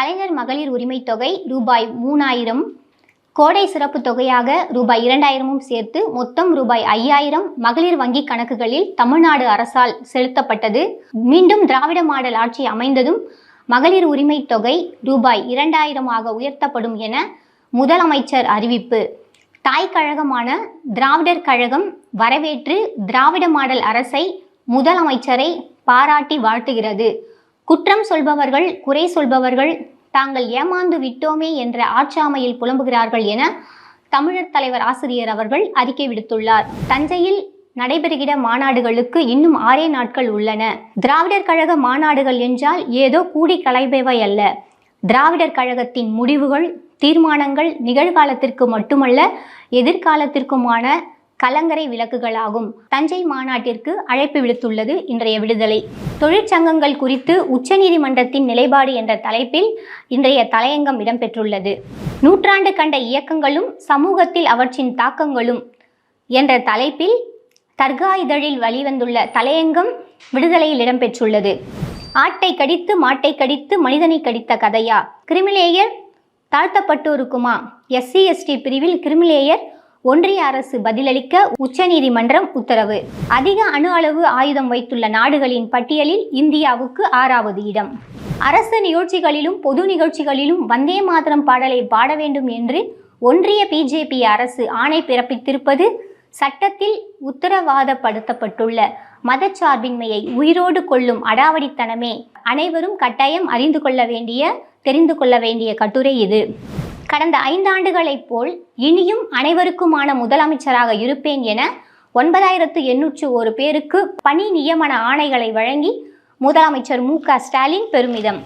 கலைஞர் மகளிர் உரிமைத் தொகை ரூபாய் மூணாயிரம். கோடை சிறப்பு தொகையாக ரூபாய் இரண்டாயிரமும் சேர்த்து மொத்தம் ரூபாய் ஐயாயிரம் மகளிர் வங்கி கணக்குகளில் தமிழ்நாடு அரசால் செலுத்தப்பட்டது. மீண்டும் திராவிட மாடல் ஆட்சி அமைந்ததும் மகளிர் உரிமைத் தொகை ரூபாய் இரண்டாயிரமாக உயர்த்தப்படும் என முதலமைச்சர் அறிவிப்பு. தாய் கழகமான திராவிடர் கழகம் வரவேற்று திராவிட மாடல் அரசை முதலமைச்சரை பாராட்டி வாழ்த்துகிறது. குற்றம் சொல்பவர்கள் குறை சொல்பவர்கள் தாங்கள் ஏமாந்து விட்டோமே என்ற ஆட்சாமையில் புலம்புகிறார்கள் என தமிழர் தலைவர் ஆசிரியர் அவர்கள் அறிக்கை விடுத்துள்ளார். தஞ்சையில் நடைபெறுகிற மாநாடுகளுக்கு இன்னும் ஆறே நாட்கள் உள்ளன. திராவிடர் கழக மாநாடுகள் என்றால் ஏதோ கூடி கலைபவை அல்ல. திராவிடர் கழகத்தின் முடிவுகள் தீர்மானங்கள் நிகழ்காலத்திற்கு மட்டுமல்ல எதிர்காலத்திற்குமான கலங்கரை விளக்குகளாகும். தஞ்சை மாநாட்டிற்கு அழைப்பு விடுத்துள்ளது இன்றைய விடுதலை. தொழிற்சங்கங்கள் குறித்து உச்சநீதிமன்றத்தின் நிலைப்பாடு என்ற தலைப்பில் இன்றைய தலையங்கம் இடம்பெற்றுள்ளது. நூற்றாண்டு கண்ட இயக்கங்களும் சமூகத்தில் அவற்றின் தாக்கங்களும் என்ற தலைப்பில் தர்கா இதழில் வெளிவந்துள்ள தலையங்கம் விடுதலையில் இடம்பெற்றுள்ளது. ஆட்டை கடித்து மாட்டை கடித்து மனிதனை கடித்த கதையா? கிரிமிலேயர் தாழ்த்தப்பட்டோருக்குமா? எஸ்சி எஸ்டி பிரிவில் கிரிமிலேயர் ஒன்றிய அரசு பதிலளிக்க உச்சநீதிமன்றம் உத்தரவு. அதிக அணு அளவு ஆயுதம் வைத்துள்ள நாடுகளின் பட்டியலில் இந்தியாவுக்கு ஆறாவது இடம். அரசு நிகழ்ச்சிகளிலும் பொது நிகழ்ச்சிகளிலும் வந்தே மாதரம் பாடலை பாட வேண்டும் என்று ஒன்றிய பிஜேபி அரசு ஆணை பிறப்பித்திருப்பது சட்டத்தில் உத்தரவாதப்படுத்தப்பட்டுள்ள மதச்சார்பின்மையை உயிரோடு கொள்ளும் அடாவடித்தனமே. அனைவரும் கட்டாயம் அறிந்து கொள்ள வேண்டிய தெரிந்து கொள்ள வேண்டிய கட்டுரை இது. கடந்த ஐந்தாண்டுகளைப் போல் இனியும் அனைவருக்குமான முதலமைச்சராக இருப்பேன் என ஒன்பதாயிரத்து எண்ணூற்று ஒரு பேருக்கு பணி நியமன ஆணைகளை வழங்கி முதலமைச்சர் மு க ஸ்டாலின் பெருமிதம்.